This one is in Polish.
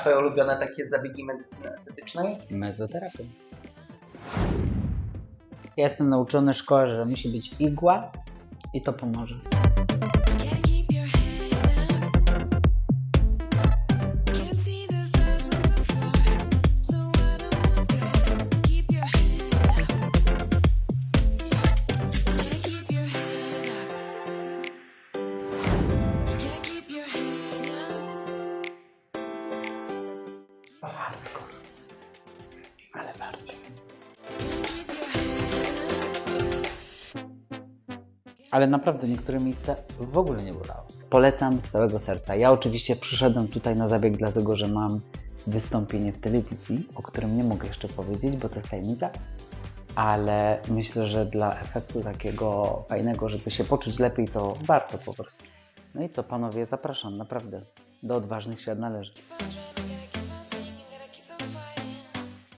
Twoje ulubione takie zabiegi medycyny estetycznej? Mezoterapią. Ja jestem nauczony w szkole, że musi być igła i to pomoże. Hardcore. Ale bardzo. Ale naprawdę niektóre miejsca w ogóle nie bolało. Polecam z całego serca. Ja oczywiście przyszedłem tutaj na zabieg, dlatego że mam wystąpienie w telewizji, o którym nie mogę jeszcze powiedzieć, bo to jest tajemnica. Ale myślę, że dla efektu takiego fajnego, żeby się poczuć lepiej, to warto po prostu. No i co, panowie, zapraszam, naprawdę. Do odważnych świat należy.